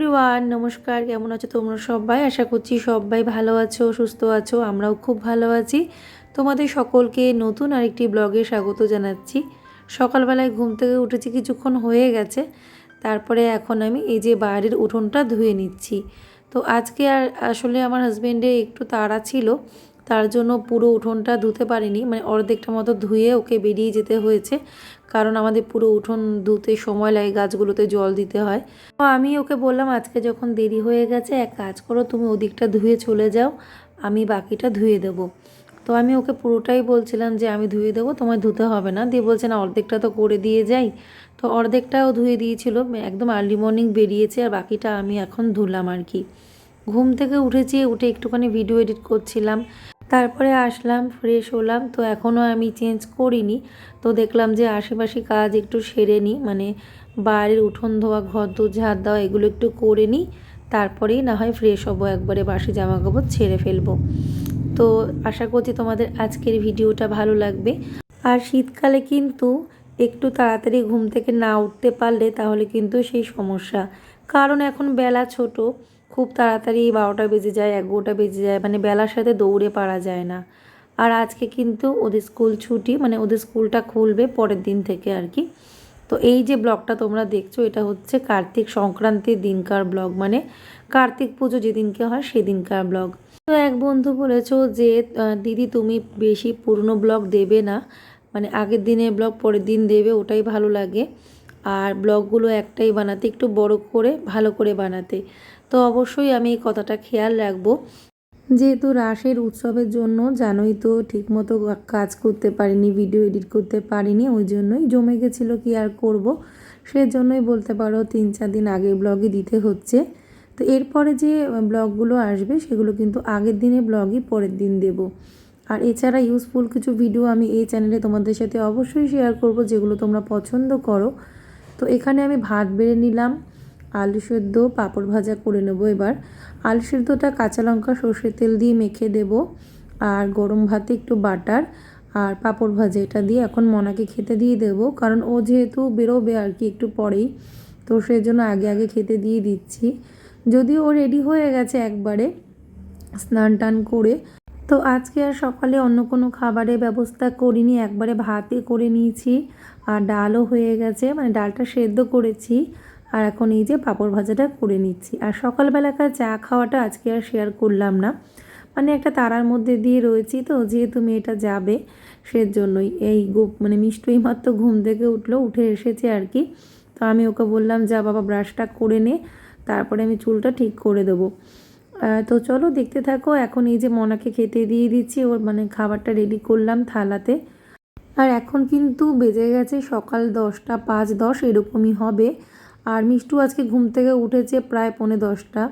Everyone নমস্কার, কেমন আছো তোমরা সবাই? আশা করছি সবাই ভালো আছো, সুস্থ আছো, আমরাও খুব ভালো আছি। তোমাদের সকলকে নতুন আরেকটি ব্লগে স্বাগত জানাচ্ছি। সকালবেলায় ঘুম থেকে উঠেছি, কিছুক্ষণ হয়ে গেছে। তারপরে এখন আমি এই যে বাড়ির উঠোনটা ধুয়ে নিচ্ছি। তো আজকে আর আসলে আমার হাজব্যান্ডে একটু তাড়া ছিল। তার জন্য পুরো উঠোনটা ধুতে পারিনি। মানে অর্ধেকটা মতো ধুয়ে ওকে বেরিয়ে যেতে হয়েছে। কারণ আমাদের পুরো উঠোন ধুতে সময় লাগে, গাছগুলোতে জল দিতে হয়। তো আমি ওকে বললাম, আজকে যখন দেরি হয়ে গেছে, এক কাজ করো, তুমি ওদিকটা ধুয়ে চলে যাও, আমি বাকিটা ধুয়ে দেবো। তো আমি ওকে পুরোটাই বলছিলাম যে, আমি ধুয়ে দেবো, তোমায় ধুতে হবে না। দিয়ে বলছে, না, অর্ধেকটা তো করে দিয়ে যাই। তো অর্ধেকটাও ধুয়ে দিয়েছিল, একদম আর্লি মর্নিং বেরিয়েছে, আর বাকিটা আমি এখন ধুলাম আর কি। ঘুম থেকে উঠেছি, উঠে একটুখানি ভিডিও এডিট করছিলাম। তারপরে আসলাম ফ্রেশ হলাম। তো এখনও আমি চেঞ্জ করিনি। তো দেখলাম যে আশেপাশে কাজ একটু সেরে নিই মানে বাড়ির উঠোন ধোয়া, ঘর দোর ঝাড় দেওয়া, এগুলো একটু করে নিই তারপরেই না হয় ফ্রেশ হব, একবারে বাসি জামা কাপড় ছেড়ে ফেলব। তো আশা করছি তোমাদের আজকের ভিডিওটা ভালো লাগবে। আর শীতকালে কিন্তু একটু তাড়াতাড়ি ঘুম থেকে না উঠতে পারলে তাহলে কিন্তু সেই সমস্যা। কারণ এখন বেলা ছোট। খুব তাড়াতাড়ি বারোটা বেজে যায়, এগারোটা বেজে যায় মানে বেলার সাথে দৌড়ে পারা যায় না। আর আজকে কিন্তু ওদের স্কুল ছুটি মানে ওদের স্কুলটা খুলবে পরের দিন থেকে আর কি। তো এই যে ব্লগটা তোমরা দেখছ, এটা হচ্ছে কার্তিক সংক্রান্তির দিনকার ব্লগ মানে কার্তিক পুজো যেদিনকে হয় সেদিনকার ব্লগ। তো এক বন্ধু বলেছ যে দিদি তুমি বেশি পুরনো ব্লগ দেবে না মানে আগের দিনের ব্লগ পরের দিন দেবে, ওটাই ভালো লাগে। আর ব্লগগুলো একটাই বানাতে, একটু বড় করে, ভালো করে বানাতে। তো অবশ্যই আমি এই কথাটা খেয়াল রাখব। যেহেতু রাসের উৎসবের জন্য জানোই তো ঠিকমতো কাজ করতে পারিনি, ভিডিও এডিট করতে পারিনি, ওই জন্যই জমে গেছিল কি আর করব। সেজন্যই বলতে পারো তিন চার দিন আগের ব্লগে দিতে হচ্ছে। তো এরপরে যে ব্লগগুলো আসবে, সেগুলো কিন্তু আগের দিনে ব্লগই পরের দিন দেব। আর এছাড়া ইউজফুল কিছু ভিডিও আমি এই চ্যানেলে তোমাদের সাথে অবশ্যই শেয়ার করব, যেগুলো তোমরা পছন্দ করো। তো এখানে আমি ভাত বেড়ে নিলাম, আলু সেদ্ধ, পাঁপড় ভাজা করে নেব এবার। আলু সেদ্ধটা কাঁচা লঙ্কা, সর্ষের তেল দিয়ে মেখে দেব, আর গরম ভাতে একটু বাটার আর পাঁপড় ভাজা এটা দিয়ে এখন মনাকে খেতে দিয়ে দেবো, কারণ ও যেহেতু বেরোবে আর কি একটু পরেই, তো সেই জন্য আগে আগে খেতে দিয়ে দিচ্ছি। যদিও ও রেডি হয়ে গেছে একবারে স্নান টান করে। তো আজকে আর সকালে অন্য কোনো খাবারের ব্যবস্থা করিনি, একবারে ভাতে করে নিয়েছি। আর ডালও হয়ে গেছে মানে ডালটা সেদ্ধ করেছি। আর এখন এই যে পাঁপড় ভাজাটা করে নিচ্ছি। আর সকালবেলাকার চা খাওয়াটা আজকে আর শেয়ার করলাম না। মানে একটা তারার মধ্যে দিয়ে রয়েছি তো, যেহেতু মেয়েটা যাবে সেজন্যই। এই মানে মিষ্টই মাত্র ঘুম থেকে উঠল, উঠে এসেছে আর কি। তো আমি ওকে বললাম, যা বাবা, ব্রাশটা করে নে, তারপরে আমি চুলটা ঠিক করে দেবো। তো চলো দেখতে থাকো। এখন এই যে মনাকে খেতে দিয়ে দিচ্ছি, ওর মানে খাবারটা রেডি করলাম থালাতে। আর এখন কিন্তু বেজে গেছে সকাল দশটা, পাঁচ দশ, এরকমই হবে। আর মিষ্টু আজকে ঘুম থেকে উঠেছে প্রায় পৌনে দশটা।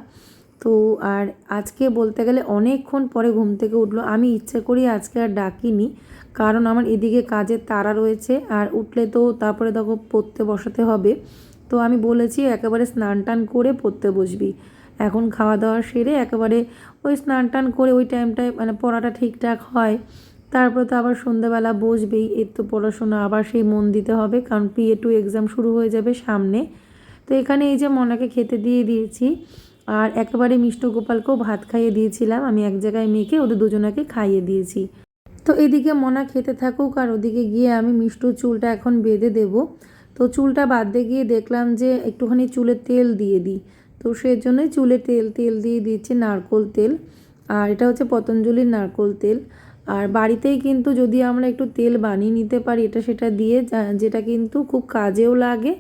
তো আর আজকে বলতে গেলে অনেকক্ষণ পরে ঘুম থেকে উঠল। আমি ইচ্ছে করি আজকে আর ডাকিনি, কারণ আমার এদিকে কাজের তারা রয়েছে। আর উঠলে তো তারপরে দেখো পড়তে বসাতে হবে। তো আমি বলেছি একেবারে স্নান টান করে পড়তে বসবি। এখন খাওয়া দাওয়া সেরে একেবারে ওই স্নান টান করে ওই টাইমটায় মানে পড়াটা ঠিকঠাক হয়। তারপরে তো আবার সন্ধ্যাবেলা বসবেই এর তো পড়াশোনা, আবার সেই মন দিতে হবে, কারণ পিএ টু এক্সাম শুরু হয়ে যাবে সামনে। তো এখানে এই যে মনাকে খেতে দিয়ে দিয়েছি, আর একেবারে মিষ্ট গোপালকেও ভাত খাইয়ে দিয়েছিলাম, আমি এক জায়গায় মেখে ওদের দুজনাকে খাইয়ে দিয়েছি। তো এদিকে মনা খেতে থাকুক, আর ওদিকে গিয়ে আমি মিষ্টুর চুলটা এখন বেঁধে দেব। তো চুলটা বাঁধতে গিয়ে দেখলাম যে একটুখানি চুলে তেল দিয়ে দিই। তো সেই জন্যই চুলে তেল তেল দিয়ে দিচ্ছি নারকোল তেল। আর এটা হচ্ছে পতঞ্জলির নারকোল তেল। আর বাড়িতেই কিন্তু যদি আমরা একটু তেল বানিয়ে নিতে পারি, এটা সেটা দিয়ে যেটা কিন্তু খুব কাজেও লাগে।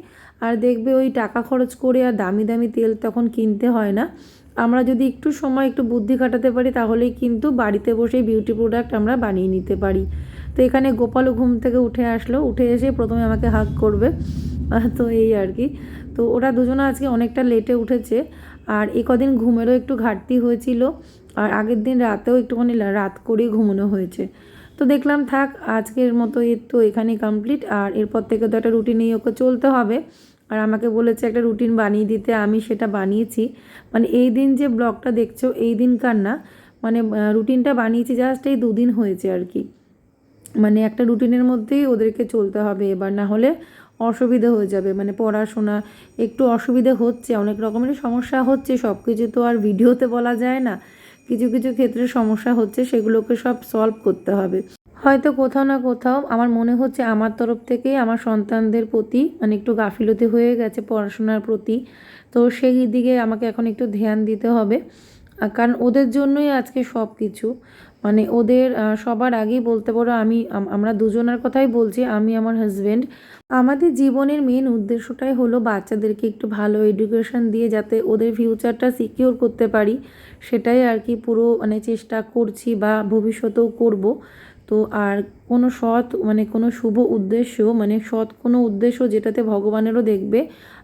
আর দেখবে ওই টাকা খরচ করে আর দামি দামি তেল তখন কিনতে হয় না। আমরা যদি একটু সময়, একটু বুদ্ধি কাটাতে পারি, তাহলেই কিন্তু বাড়িতে বসেই বিউটি প্রোডাক্ট আমরা বানিয়ে নিতে পারি। তো এখানে গোপালও ঘুম থেকে উঠে আসলো। উঠে এসে প্রথমে আমাকে হাক করবে। তো এই আর কি। তো ওরা দুজনে আজকে অনেকটা লেটে উঠেছে। আর এ কদিন ঘুমেরও একটু ঘাটতি হয়েছিল। আর আগের দিন রাতেও একটুখানি রাত করেই ঘুমানো হয়েছে। তো দেখলাম, থাক, আজকের মতো এর তো এখানেই কমপ্লিট আর এরপর থেকে তো একটা রুটিনেই ওকে চলতে হবে। আর আমাকে বলেছে, একটা রুটিন বানিয়ে দিতে, আমি সেটা বানিয়েছি। মানে এই দিন যে ব্লগটা দেখছ, এই দিনকার না মানে রুটিনটা বানিয়েছি জাস্ট এই দুদিন হয়েছে আর কি। মানে একটা রুটিনের মধ্যেই ওদেরকে চলতে হবে, এবার না হলে অসুবিধা হয়ে যাবে। মানে পড়াশোনা, একটু অসুবিধে হচ্ছে, অনেক রকমের সমস্যা হচ্ছে সব কিছু তো আর ভিডিওতে বলা যায় না। কিছু কিছু ক্ষেত্রে সমস্যা হচ্ছে, সেগুলোকে সব সলভ করতে হবে। হয়তো কোথাও না কোথাও আমার মনে হচ্ছে আমার তরফ থেকেই আমার সন্তানদের প্রতি মানে একটু গাফিলতি হয়ে গেছে পড়াশোনার প্রতি। তো সেই দিকে আমাকে এখন একটু ধ্যান দিতে হবে। কারণ ওদের জন্যই আজকে সব কিছু। মানে ওদের সবার আগেই বলতে পারো আমি আমরা দুজনের কথাই বলছি, আমি আমার হাজব্যান্ড আমাদের জীবনের মেন উদ্দেশ্যটাই হলো বাচ্চাদেরকে একটু ভালো এডুকেশন দিয়ে যাতে ওদের ফিউচারটা সিকিওর করতে পারি। সেটাই আর কি পুরো মানে চেষ্টা করছি বা ভবিষ্যতেও করব। তো আর কোনো সৎ মানে কোনো শুভ উদ্দেশ্য মানে সৎ কোনো উদ্দেশ্য যেটাতে ভগবানেরও দেখবে,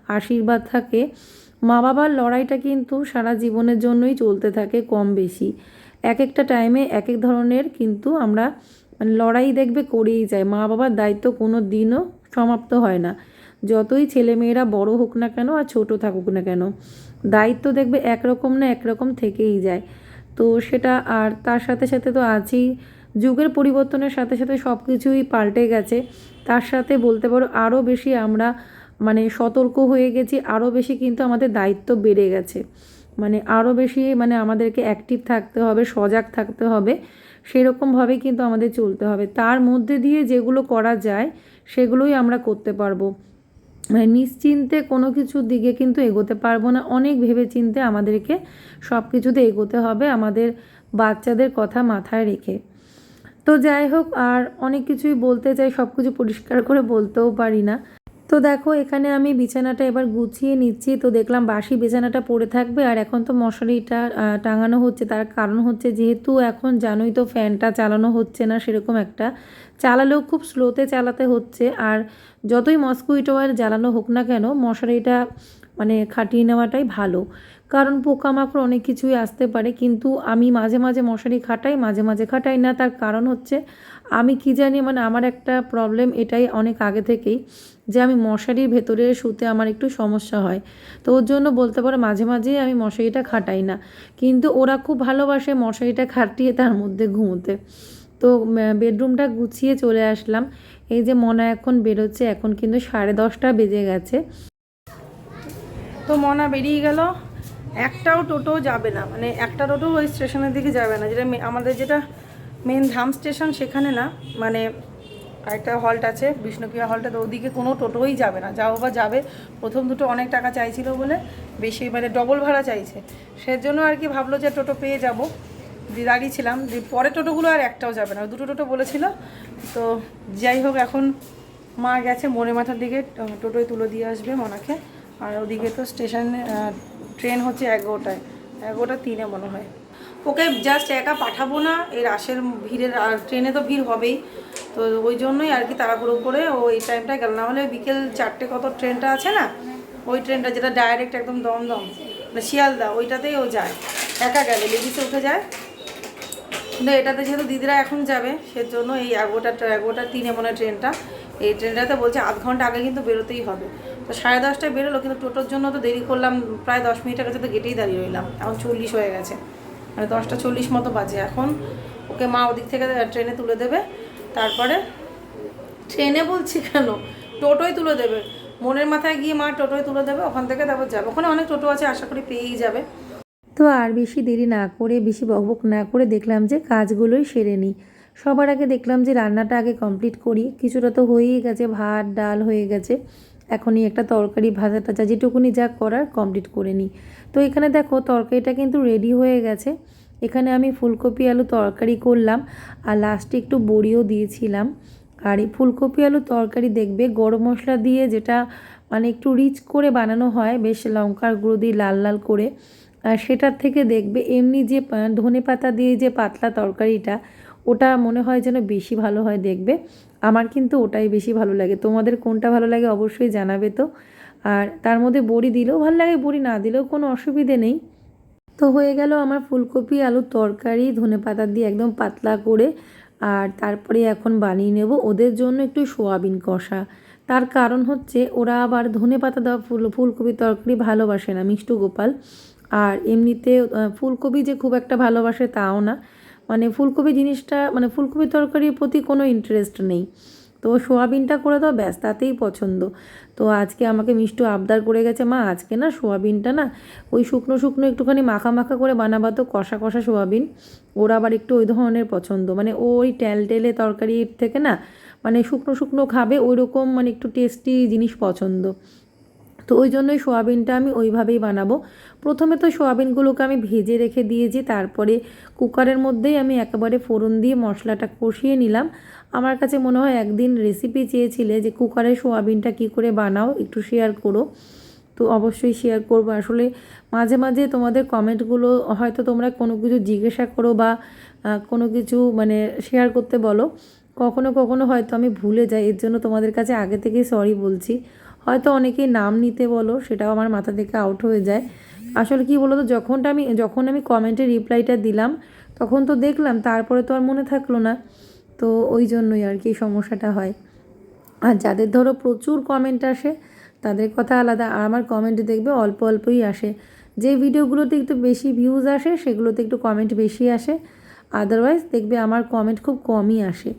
আশীর্বাদ থাকে। মা বাবার লড়াইটা কিন্তু সারা জীবনের জন্যই চলতে থাকে কম বেশি। এক একটা টাইমে এক এক ধরনের কিন্তু আমরা মানে লড়াই দেখবে করেই যায়। মা বাবার দায়িত্ব কোনো দিনও সমাপ্ত হয় না। যতই ছেলেমেয়েরা বড় হোক না কেন আর ছোট থাকুক না কেন, দায়িত্ব দেখবে একরকম না একরকম থেকেই যায়। তো সেটা আর তার সাথে সাথে তো আছেই। যুগের পরিবর্তনের সাথে সাথে সব কিছুই পাল্টে গেছে। তার সাথে বলতে পারো আরও বেশি আমরা মানে সতর্ক হয়ে গেছি আরও বেশি কিন্তু আমাদের দায়িত্ব বেড়ে গেছে। মানে আরও বেশি মানে আমাদেরকে অ্যাক্টিভ থাকতে হবে, সজাগ থাকতে হবে, সেরকমভাবেই কিন্তু আমাদের চলতে হবে। তার মধ্যে দিয়ে যেগুলো করা যায় সেগুলোই আমরা করতে পারব। মানে নিশ্চিন্তে কোনো কিছুর দিকে কিন্তু এগোতে পারব না। অনেক ভেবে চিনতে আমাদেরকে সব কিছুতে এগোতে হবে আমাদের বাচ্চাদের কথা মাথায় রেখে। তো যাই হোক, আর অনেক কিছুই বলতে চাই সব কিছু পরিষ্কার করে বলতেও পারি না। তো দেখো, এখানে আমি বিছানাটা এবার গুছিয়ে নিচ্ছি। তো দেখলাম বাসি বিছানাটা পড়ে থাকবে আর এখন তো মশারিটা টাঙানো হচ্ছে। তার কারণ হচ্ছে যেহেতু এখন জানোই তো ফ্যানটা চালানো হচ্ছে না সেরকম একটা। চালালেও খুব স্লোতে চালাতে হচ্ছে আর যতই মস্কুইটো অয়েল জ্বালানো হোক না কেন, মশারিটা মানে খাটিয়ে নেওয়াটাই ভালো। কারণ পোকামাকড় অনেক কিছুই আসতে পারে, কিন্তু আমি মাঝে মাঝে মশারি খাটাই, মাঝে মাঝে খাটাই না। তার কারণ হচ্ছে আমি কি জানি মানে আমার একটা প্রবলেম এটাই অনেক আগে থেকেই যে আমি মশারির ভেতরে শুতে আমার একটু সমস্যা হয়। তো ওর জন্য বলতে পারো মাঝে মাঝেই আমি মশারিটা খাটাই না। কিন্তু ওরা খুব ভালোবাসে মশারিটা খাটিয়ে তার মধ্যে ঘুমোতে। তো বেডরুমটা গুছিয়ে চলে আসলাম। এই যে মনা এখন বেরোচ্ছে, এখন কিন্তু সাড়ে দশটা বেজে গেছে। তো মনা বেরিয়ে গেল। একটাও টোটো যাবে না মানে একটা টোটো ওই স্টেশনের দিকে যাবে না, যেটা আমাদের যেটা মেন ধাম স্টেশন সেখানে না মানে একটা হল্ট আছে, বিষ্ণুপ্রিয়া হলটা তো ওদিকে কোনো টোটোই যাবে না। যাও বা যাবে, প্রথম দুটো অনেক টাকা চাইছিল বলে, বেশি মানে ডবল ভাড়া চাইছে। সেজন্য আর কি ভাবলো যে টোটো পেয়ে যাব। দিয়ে দাঁড়িয়েছিলাম যে পরে টোটোগুলো আর একটাও যাবে না দুটো টোটো বলেছিল। তো যাই হোক, এখন মা গেছে মোড়ে মাথার দিকে টোটোয় তুলে দিয়ে আসবে মনাকে। আর ওদিকে তো স্টেশনে ট্রেন হচ্ছে এগারোটায়, এগারোটা তিনে মনে হয়। ওকে জাস্ট একা পাঠাবো না এই রাশের ভিড়ের, আর ট্রেনে তো ভিড় হবেই। তো ওই জন্যই আর কি তাড়াহুড়ো করে ও এই টাইমটা গেল। না হলে বিকেল চারটে কত ট্রেনটা আছে না? ওই ট্রেনটা যেটা ডাইরেক্ট একদম দমদম মানে শিয়ালদা, ওইটাতেই ও যায়। একা গেলে লেডিসে উঠে যায়। কিন্তু এটাতে যেহেতু দিদিরা এখন যাবে, সেজন্য এই এগারোটা এগারোটা তিনে মনে ট্রেনটা। এই ট্রেনটাতে বলছে আধ ঘণ্টা আগে কিন্তু বেরোতেই হবে। তো সাড়ে দশটায় বেরোলো, কিন্তু টোটোর জন্য তো দেরি করলাম, প্রায় দশ মিনিটের কাছে তো গেটেই দাঁড়িয়ে রইলাম। এখন চল্লিশ হয়ে গেছে। মানে দশটা চল্লিশ মতো বাজে এখন। ওকে মা ওদিক থেকে ট্রেনে তুলে দেবে। তারপরে ট্রেনে বলছি কেন? টোটোই তুলে দেবে। মনের মাথায় গিয়ে মা টোটোয় তুলে দেবে, ওখান থেকে তারপর যাবে। ওখানে অনেক টোটো আছে, আশা করি পেয়েই যাবে। তো আর বেশি দেরি না করে, বেশি বকবক না করে দেখলাম যে কাজগুলোই সেরে নিই। সবার আগে দেখলাম যে রান্নাটা আগে কমপ্লিট করি। কিছুটা তো হয়েই গেছে, ভাত, ডাল হয়ে গেছে। এখনই একটা তরকারি ভাজা টাজা যেটুকুনি যা করার কমপ্লিট করে নিই। তো এখানে দেখো তরকারিটা কিন্তু রেডি হয়ে গেছে। এখানে আমি ফুলকপি আলু তরকারি করলাম আর লাস্টে একটু বড়িও দিয়েছিলাম। আর এই ফুলকপি আলু তরকারি দেখবে গরম মশলা দিয়ে যেটা মানে একটু রিচ করে বানানো হয়, বেশ লঙ্কার গুঁড়ো দিয়ে লাল লাল করে। আর সেটার থেকে দেখবে এমনি যে ধনে পাতা দিয়ে যে পাতলা তরকারিটা, ওটা মনে হয় যেন বেশি ভালো হয় দেখবে। আমার কিন্তু ওটাই বেশি ভালো লাগে। তোমাদের কোনটা ভালো লাগে অবশ্যই জানাবে তো। আর তার মধ্যে বড়ি দিলেও ভালো লাগে, বড়ি না দিলেও কোনো অসুবিধে নেই। তো হয়ে গেল আমার ফুলকপি, আলুর তরকারি, ধনে পাতা দিয়ে একদম পাতলা করে। আর তারপরে এখন বানিয়ে নেব ওদের জন্য একটু সোয়াবিন কষা। তার কারণ হচ্ছে ওরা আবার ধনে পাতা দেওয়া ফুল, ফুলকপি তরকারি ভালোবাসে না, মিষ্টু গোপাল। আর এমনিতে ফুলকপি যে খুব একটা ভালোবাসে তাও না। মানে ফুলকপি জিনিসটা মানে ফুলকপি তরকারির প্রতি কোনো ইন্টারেস্ট নেই। তো সোয়াবিনটা করে দাও, ব্যাস, তাতেই পছন্দ। তো আজকে আমাকে মিষ্টু আবদার করে গেছে, মা, আজকে না সোয়াবিনটা না ওই শুকনো শুকনো একটুখানি মাখা মাখা করে বানাবা তো, কষা কষা সোয়াবিন। ওর আবার একটু ওই ধরনের পছন্দ। মানে ওই টেল টেলে তরকারির থেকে না মানে শুকনো শুকনো খাবে ওই রকম মানে একটু টেস্টি জিনিস পছন্দ। তো ওই জন্যই সোয়াবিনটা আমি ওইভাবেই বানাবো। প্রথমে তো সোয়াবিনগুলোকে আমি ভেজে রেখে দিয়েছি, তারপরে কুকারের মধ্যেই আমি একেবারে ফোড়ন দিয়ে মশলাটা কষিয়ে নিলাম। আমার কাছে মনে হয় একদিন রেসিপি চেয়েছিলে যে কুকারে সোয়াবিনটা কি করে বানাও, একটু শেয়ার করো। তো অবশ্যই শেয়ার করব। আসলে মাঝে মাঝে তোমাদের কমেন্টগুলো হয়তো তোমরা কোনো কিছু জিজ্ঞাসা করো বা কোনো কিছু মানে শেয়ার করতে বলো। কখনো কখনো হয়তো আমি ভুলে যাই, এর জন্য তোমাদের কাছে আগে থেকেই সরি বলছি। হয়তো অনেকেই নাম নিতে বলো, সেটাও আমার মাথা থেকে আউট হয়ে যায়। আসলে কি বলো তো যখনটা আমি, যখন আমি কমেন্টে রিপ্লাইটা দিলাম, তখন তো দেখলাম তারপরে তো আর মনে থাকল না। তো ওই জন্যই আর কি সমস্যাটা হয়। আর যাদের ধরো প্রচুর কমেন্ট আসে, তাদের কথা আলাদা। আর আমার কমেন্ট দেখবে অল্প অল্পই আসে। যে ভিডিওগুলোতে একটু বেশি ভিউজ আসে, সেগুলোতে একটু কমেন্ট বেশি আসে। আদারওয়াইজ দেখবে আমার কমেন্ট খুব কমই আসে।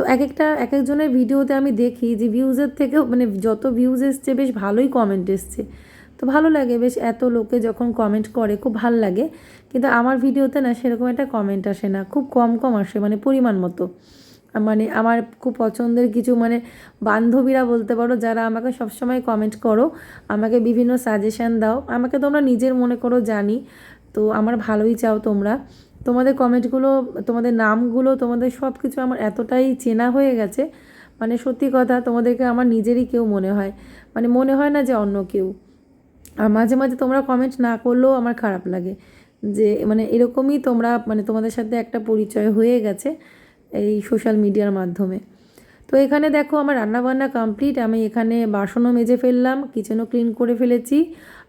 তো এক একটা এক একজনের ভিডিওতে আমি দেখি যে ভিউজের থেকেও মানে যত ভিউজ এসছে বেশ ভালোই কমেন্ট এসছে। তো ভালো লাগে বেশ এত লোকে যখন কমেন্ট করে, খুব ভালো লাগে। কিন্তু আমার ভিডিওতে না সেরকম একটা কমেন্ট আসে না, খুব কম কম আসে মানে পরিমাণ মতো। মানে আমার খুব পছন্দের কিছু মানে বান্ধবীরা বলতে পারো, যারা আমাকে সবসময় কমেন্ট করো, আমাকে বিভিন্ন সাজেশান দাও, আমাকে তোমরা নিজের মনে করো জানি। তো আমার ভালোই চাও তোমরা। তোমাদের কমেন্টগুলো, তোমাদের নামগুলো, তোমাদের সব কিছু আমার এতটাই চেনা হয়ে গেছে। মানে সত্যি কথা, তোমাদেরকে আমার নিজেরই কেউ মনে হয় মানে মনে হয় না যে অন্য কেউ। আর মাঝে মাঝে তোমরা কমেন্ট না করলেও আমার খারাপ লাগে যে মানে এরকমই তোমরা মানে তোমাদের সাথে একটা পরিচয় হয়ে গেছে এই সোশ্যাল মিডিয়ার মাধ্যমে। তো এখানে দেখো আমার রান্নাবান্না কমপ্লিট আমি এখানে বাসনও মেজে ফেললাম কিচেনও ক্লিন করে ফেলেছি,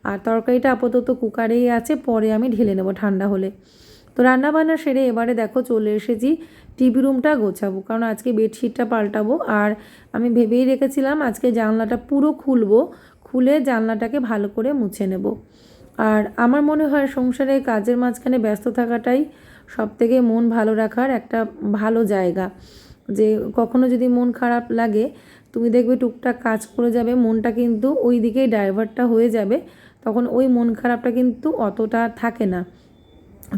আর তরকারিটা আপাতত কুকারেই আছে, পরে আমি ঢেলে নেব ঠান্ডা হলে। তো রান্নাবান্না সেরে এবারে দেখো চলে এসেছি টিভি রুমটা গোছাবো, কারণ আজকে বেডশিটটা পাল্টাবো। আর আমি ভেবেই রেখেছিলাম আজকে জানলাটা পুরো খুলবো, খুলে জানলাটাকে ভালো করে মুছে নেব। আর আমার মনে হয় সংসারে কাজের মাঝখানে ব্যস্ত থাকাটাই সব থেকে মন ভালো রাখার একটা ভালো জায়গা। যে কখনো যদি মন খারাপ লাগে, তুমি দেখবে টুকটাক কাজ করে যাবে, মনটা কিন্তু ওই দিকেই ডাইভার্টটা হয়ে যাবে, তখন ওই মন খারাপটা কিন্তু অতটা থাকে না।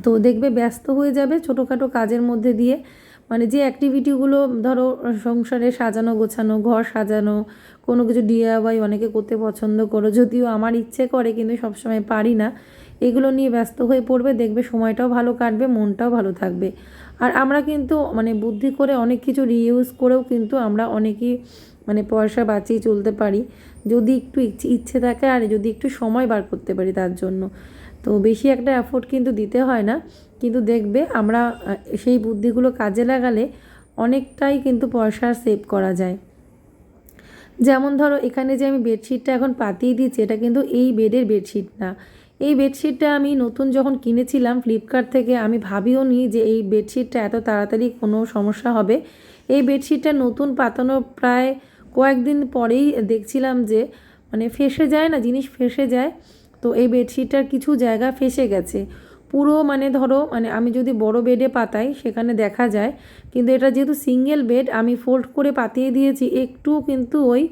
তো দেখবে ব্যস্ত হয়ে যাবে ছোটোখাটো কাজের মধ্যে দিয়ে। মানে যে অ্যাক্টিভিটিগুলো ধরো সংসারে সাজানো, গোছানো, ঘর সাজানো, কোনো কিছু ডিআইওয়াই অনেকে করতে পছন্দ করো, যদিও আমার ইচ্ছে করে কিন্তু সবসময় পারি না। এগুলো নিয়ে ব্যস্ত হয়ে পড়বে, দেখবে সময়টাও ভালো কাটবে, মনটাও ভালো থাকবে। আর আমরা কিন্তু মানে বুদ্ধি করে অনেক কিছু রিইউজ করেও কিন্তু আমরা অনেকেই মানে পয়সা বাঁচিয়ে চলতে পারি। যদি একটু ইচ্ছে থাকে আর যদি একটু সময় বার করতে পারি তার জন্য। তো বেশি একটা এফোর্ট কিন্তু দিতে হয় না। কিন্তু দেখবে আমরা সেই বুদ্ধিগুলো কাজে লাগালে অনেকটাই কিন্তু পয়সা সেভ করা যায়। যেমন ধরো, এখানে যে আমি বেডশিটটা এখন পাতিয়ে দিচ্ছি এটা কিন্তু এই বেডের বেডশিট না। এই বেডশিটটা আমি নতুন যখন কিনেছিলাম ফ্লিপকার্ট থেকে, আমি ভাবিও নি যে এই বেডশিটটা এত তাড়াতাড়ি কোনো সমস্যা হবে। এই বেডশিটটা নতুন পাতানো প্রায় কয়েকদিন পরেই দেখছিলাম যে মানে ফেসে যায় না, জিনিস ফেসে যায়। তো এই বেডশিটটার কিছু জায়গা ফেসে গেছে। পুরো মানে ধরো মানে আমি যদি বড় বেডে পাতাই, সেখানে দেখা যায়, কিন্তু এটা যেহেতু সিঙ্গেল বেড, আমি ফোল্ড করে পাতিয়ে দিয়েছি, একটু কিন্তু ওই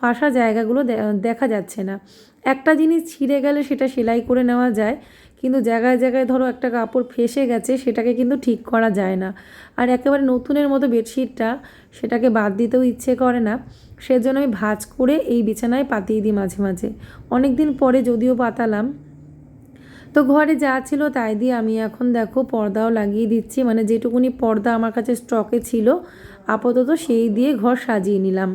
ফাঁসা জায়গাগুলো দেখা যাচ্ছে না। একটা জিনিস ছিঁড়ে গেলে সেটা সেলাই করে নেওয়া যায় কিন্তু জায়গায় জায়গায় ধরো একটা কাপড় ফেসে গেছে, সেটাকে কিন্তু ঠিক করা যায় না। আর একেবারে নতুনের মতো বেডশিটটা সেটাকে বাদ দিতেও ইচ্ছে করে না। সেজন্য আমি ভাঁজ করে এই বিছানায় পাতিয়ে দিই মাঝে মাঝে। অনেক দিন পরে যদিও পাতালাম। তো ঘরে যা ছিল তাই দিয়ে আমি এখন দেখো পর্দাও লাগিয়ে দিচ্ছি। মানে যেটুকুনি পর্দা আমার কাছে স্টকে ছিল, আপাতত সেই দিয়ে ঘর সাজিয়ে নিলাম।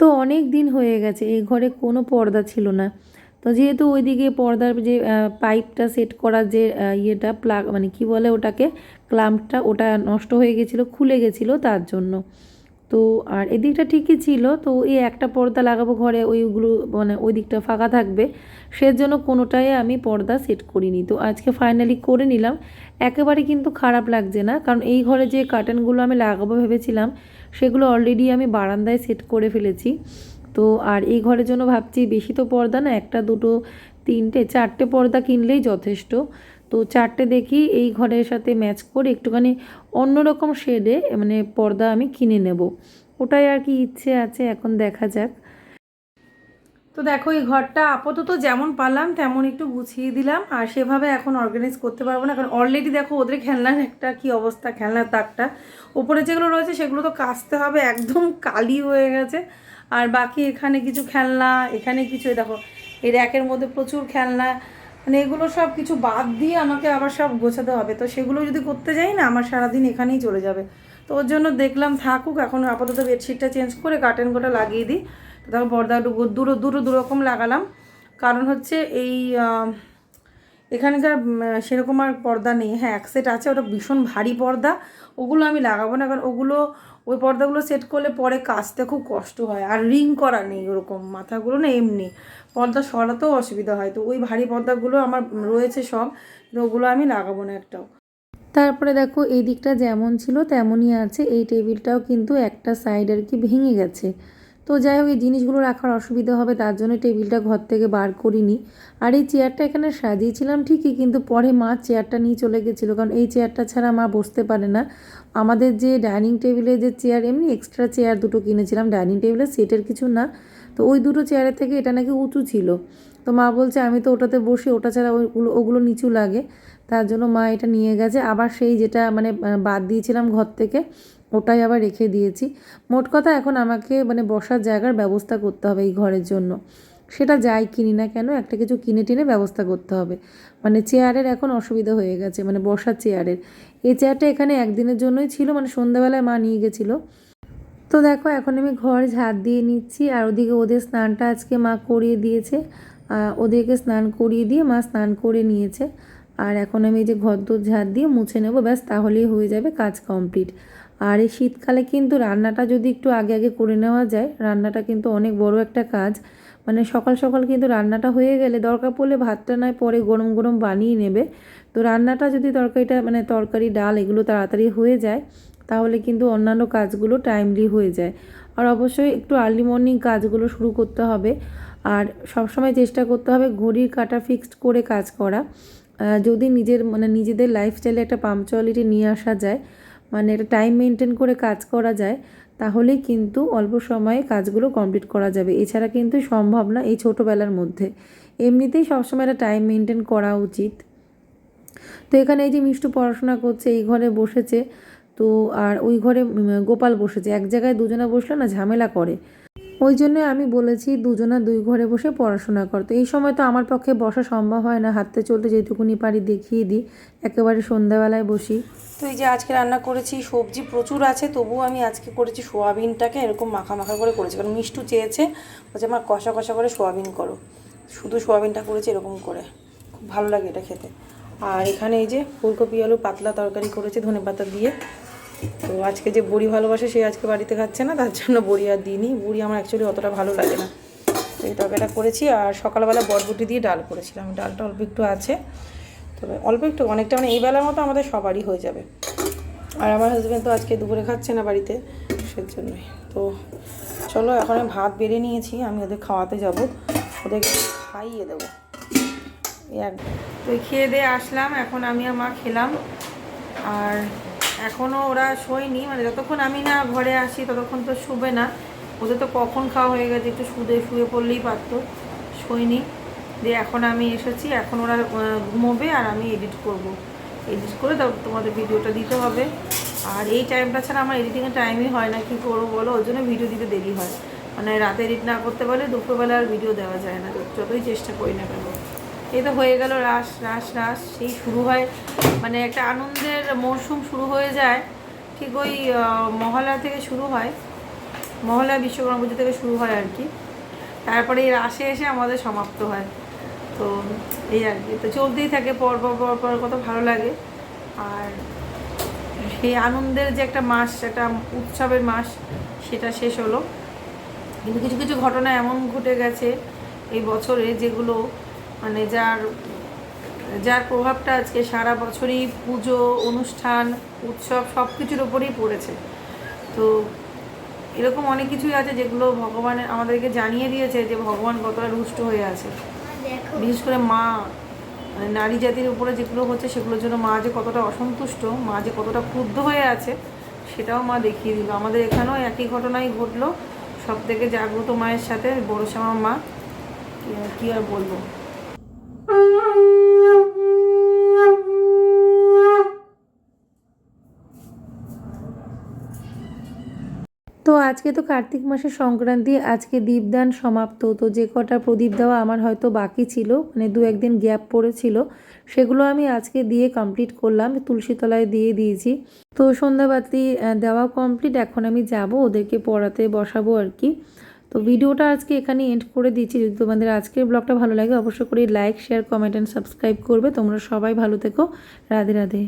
তো অনেক দিন হয়ে গেছে এই ঘরে কোনো পর্দা ছিল না। তো যেহেতু ওইদিকে পর্দার যে পাইপটা সেট করার যে ইয়েটা, প্লাগ মানে কি বলে ওটাকে, ক্লাম্পটা, ওটা নষ্ট হয়ে গেছিল, খুলে গেছিল তার জন্য। তো, আর এদিকটা ঠিকই ছিল, তো এই একটা পর্দা লাগাবো ঘরে, ওইগুলো মানে ওই দিকটা ফাঁকা থাকবে। সেজন্য কোনোটাই আমি পর্দা সেট করিনি। তো আজকে ফাইনালি করে নিলাম। একেবারে কিন্তু খারাপ লাগছে না, কারণ এই ঘরে যে কার্টেনগুলো আমি লাগাবো ভেবেছিলাম, সেগুলো অলরেডি আমি বারান্দায় সেট করে ফেলেছি। তো আর এই ঘরের জন্য ভাবছি বেশি তো পর্দা না, একটা, দুটো, তিনটে, চারটে পর্দা কিনলেই যথেষ্ট। তো চারটে দেখি এই ঘরের সাথে ম্যাচ করে একটুখানি অন্যরকম শেডে মানে পর্দা আমি কিনে নেব। ওটাই আর কি ইচ্ছে আছে, এখন দেখা যাক। তো দেখো এই ঘরটা আপাতত যেমন পারলাম তেমন একটু গুছিয়ে দিলাম, আর সেভাবে এখন অর্গানাইজ করতে পারব না, কারণ অলরেডি দেখো ওদের খেলনার একটা কি অবস্থা, খেলনার তাকটা। ওপরে যেগুলো রয়েছে সেগুলো তো কাচতে হবে, একদম কালি হয়ে গেছে। আর বাকি এখানে কিছু খেলনা, এখানে কিছু দেখো, এই র্যাকের মধ্যে প্রচুর খেলনা মানে এগুলো সব কিছু বাদ দিয়ে আমাকে আবার সব গোছাতে হবে। তো সেগুলো যদি করতে যাই না, আমার সারাদিন এখানেই চলে যাবে। তো ওর জন্য দেখলাম থাকুক, এখন আপাতত বেডশিটটা চেঞ্জ করে কার্টেন কোটা লাগিয়ে দিই। তো দেখো, পর্দা দুটো দুটো দুরকম লাগালাম। কারণ হচ্ছে এই এখানকার সেরকম আর পর্দা নেই। হ্যাঁ এক সেট আছে, ওটা ভীষণ ভারী পর্দা। ওগুলো আমি লাগাবো না, কারণ ওগুলো ওই পর্দাগুলো সেট করলে পরে কাচতে খুব কষ্ট হয়। আর রিং করা নেই ওরকম, মাথাগুলো না এমনি। পর্দা সরাতেও অসুবিধা হয়। তো ওই ভারী পর্দাগুলো আমার রয়েছে সব, তো ওগুলো আমি লাগাবো না একটাও। তারপরে দেখো, এই দিকটা যেমন ছিল তেমনই আছে। এই টেবিলটাও কিন্তু একটা সাইড আর কি ভেঙে গেছে। তো যাই হোক, এই জিনিসগুলো রাখার অসুবিধা হবে, তার জন্য টেবিলটা ঘর থেকে বার করিনি। আর এই চেয়ারটা এখানে সাজিয়েছিলাম ঠিকই, কিন্তু পরে মা চেয়ারটা নিয়ে চলে গেছিল, কারণ এই চেয়ারটা ছাড়া মা বসতে পারে না। আমাদের যে ডাইনিং টেবিলে যে চেয়ার, এমনি এক্সট্রা চেয়ার দুটো কিনেছিলাম, ডাইনিং টেবিলে সেটের কিছু না। তো ওই দুটো চেয়ারের থেকে এটা নাকি উঁচু ছিল। তো মা বলছে, আমি তো ওটাতে বসি, ওটা ছাড়া ওইগুলো ওগুলো নিচু লাগে। তার জন্য মা এটা নিয়ে গেছে। আবার সেই যেটা মানে বাদ দিয়েছিলাম ঘর থেকে ওটাই আবার রেখে দিয়েছি। মোট কথা এখন আমাকে মানে বসার জায়গার ব্যবস্থা করতে হবে এই ঘরের জন্য। সেটা যাই কিনি না কেন একটা কিছু কিনে টিনে ব্যবস্থা করতে হবে। মানে চেয়ারের এখন অসুবিধা হয়ে গেছে মানে বসার চেয়ারের। এই চেয়ারটা এখানে একদিনের জন্যই ছিল মানে সন্ধ্যাবেলায় মা নিয়ে গেছিল। তো দেখো, এখন আমি ঘর ঝাড় দিয়ে নিচ্ছি আর ওদিকে ওদের স্নানটা আজকে মা করিয়ে দিয়েছে। ওদেরকে স্নান করিয়ে দিয়ে মা স্নান করে নিয়েছে। আর এখন আমি এই যে ঘর দোর ঝাড় দিয়ে মুছে নেব, ব্যাস তাহলেই হয়ে যাবে কাজ কমপ্লিট। আর এই শীতকালে কিন্তু রান্নাটা যদি একটু আগে আগে করে নেওয়া যায়, রান্নাটা কিন্তু অনেক বড় একটা কাজ। মানে সকাল সকাল কিন্তু রান্নাটা হয়ে গেলে দরকার পড়লে ভাতটা নয়, পরে গরম গরম বানিয়ে নেবে। তো রান্নাটা যদি তরকারিটা মানে তরকারি, ডাল এগুলো তাড়াতাড়ি হয়ে যায়, তাহলে কিন্তু অন্যান্য কাজগুলো টাইমলি হয়ে যায়। আর অবশ্যই একটু আর্লি মর্নিং কাজগুলো শুরু করতে হবে। আর সবসময় চেষ্টা করতে হবে ঘড়ির কাটা ফিক্সড করে কাজ করা। যদি নিজের মানে নিজেদের লাইফস্টাইলে একটা পাংচুয়ালিটি নিয়ে আসা যায় মানে এটা টাইম মেনটেন করে কাজ করা যায়, তাহলেই কিন্তু অল্প সময়ে কাজগুলো কমপ্লিট করা যাবে। এছাড়া কিন্তু সম্ভব না এই ছোটোবেলার মধ্যে। এমনিতেই সবসময় একটা টাইম মেনটেন করা উচিত। তো এখানে এই যে মিষ্টু পড়াশোনা করছে, এই ঘরে বসেছে, তো আর ওই ঘরে গোপাল বসেছে। এক জায়গায় দুজনে বসলে না ঝামেলা করে। ওই জন্য আমি বলেছি দুজনা দুই ঘরে বসে পড়াশোনা করতো এই সময় তো আমার পক্ষে বসা সম্ভব হয় না, হাঁটতে চলতে যেটুকুনি পারি দেখিয়ে দিই, একেবারে সন্ধ্যাবেলায় বসি। তো এই যে আজকে রান্না করেছি, সবজি প্রচুর আছে, তবুও আমি আজকে করেছি সোয়াবিনটাকে এরকম মাখা মাখা করে করেছি। কারণ মিষ্টু চেয়েছে, বলছে আমার কষা কষা করে সোয়াবিন করো। শুধু সোয়াবিনটা করেছি এরকম করে। খুব ভালো লাগে এটা খেতে। আর এখানে এই যে ফুলকপি, আলু, পাতলা তরকারি করেছি ধনে পাতা দিয়ে। তো আজকে যে বড়ি ভালোবাসে সে আজকে বাড়িতে খাচ্ছে না, তার জন্য বড়ি আর দিইনি। বড়ি আমার অ্যাকচুয়ালি অতটা ভালো লাগে না। তো এই তরকারিটা করেছি আর সকালবেলা বরবটি দিয়ে ডাল করেছিলাম। ডালটা অল্প একটু আছে। তবে অল্প একটু অনেকটা মানে এই বেলার মতো আমাদের সবারই হয়ে যাবে। আর আমার হাজব্যান্ড তো আজকে দুপুরে খাচ্ছে না বাড়িতে সেই সেজন্যই। তো চলো এখন আমি ভাত বেড়ে নিয়েছি, আমি ওদের খাওয়াতে যাব। ওদেরকে খাইয়ে দেবো। এক তো খেয়ে দিয়ে আসলাম, এখন আমি আর মা খেলাম। আর এখনও ওরা শোয়নি মানে যতক্ষণ আমি না ঘরে আসি ততক্ষণ তো শুবে না। ওদের তো কখন খাওয়া হয়ে গেছে, একটু শুয়ে শুয়ে পড়লেই পারতো, শোয়নি। দিয়ে এখন আমি এসেছি, এখন ওরা ঘুমোবে আর আমি এডিট করব। এডিট করে তারপর তোমাদের ভিডিওটা দিতে হবে। আর এই টাইমটা ছাড়া আমার এডিটিংয়ের টাইমই হয় না, কী করব বলো? ওই জন্য ভিডিও দিতে দেরি হয়। মানে রাতে এডিট না করতে পারলে দুপুরবেলা আর ভিডিও দেওয়া যায় না, যতই চেষ্টা করি না কেন। এই তো হয়ে গেল রাস রাস রাস। সেই শুরু হয় মানে একটা আনন্দের মরশুম শুরু হয়ে যায়। ঠিক ওই আহ, মহালয়া থেকে শুরু হয়। মহলা বিশ্বকর্মা পুজো থেকে শুরু হয় আর কি। তারপরে এই রাসে এসে আমাদের সমাপ্ত হয়। তো এই আর কি। তো চলতেই থাকে পর পর পর পর কত ভালো লাগে। আর সেই আনন্দের যে একটা মাস একটা উৎসবের মাস সেটা শেষ হলো। কিন্তু কিছু কিছু ঘটনা এমন ঘটে গেছে এই বছরে যেগুলো মানে যার যার প্রভাবটা আজকে সারা বছরই পুজো অনুষ্ঠান উৎসব সব কিছুর ওপরেই পড়েছে। তো এরকম অনেক কিছুই আছে যেগুলো ভগবান আমাদেরকে জানিয়ে দিয়েছে যে ভগবান কতটা রুষ্ট হয়ে আছে। বিশেষ করে মা মানে নারী জাতির উপরে যেগুলো হচ্ছে সেগুলোর জন্য মা যে কতটা অসন্তুষ্ট মা যে কতটা ক্রুদ্ধ হয়ে আছে সেটাও মা দেখিয়ে দিল। আমাদের এখানেও একই ঘটনাই ঘটলো। সব থেকে জাগ্রত মায়ের সাথে বড় শ্যামা মা কি- কি আর বলব? তো আজকে তো কার্তিক মাসের সংক্রান্তি, আজকে দীপদান সমাপ্ত। তো যে কটা প্রদীপ দেওয়া আমার হয়তো বাকি ছিল মানে দু একদিন গ্যাপ পড়েছিল, সেগুলো আমি আজকে দিয়ে কমপ্লিট করলাম, তুলসী তলায় দিয়ে দিয়েছি। তো সন্ধ্যাবাতি দেওয়া কমপ্লিট এখন আমি যাব, ওদেরকে পড়াতে বসাবো আর কি। তো ভিডিওটা আজকে এখানে এন্ড করে দিচ্ছি। যদি তোমাদের আজকের ব্লগটা ভালো লাগে, অবশ্যই করে like share comment and subscribe করবে। তোমরা সবাই ভালো থেকো। রাধে রাধে।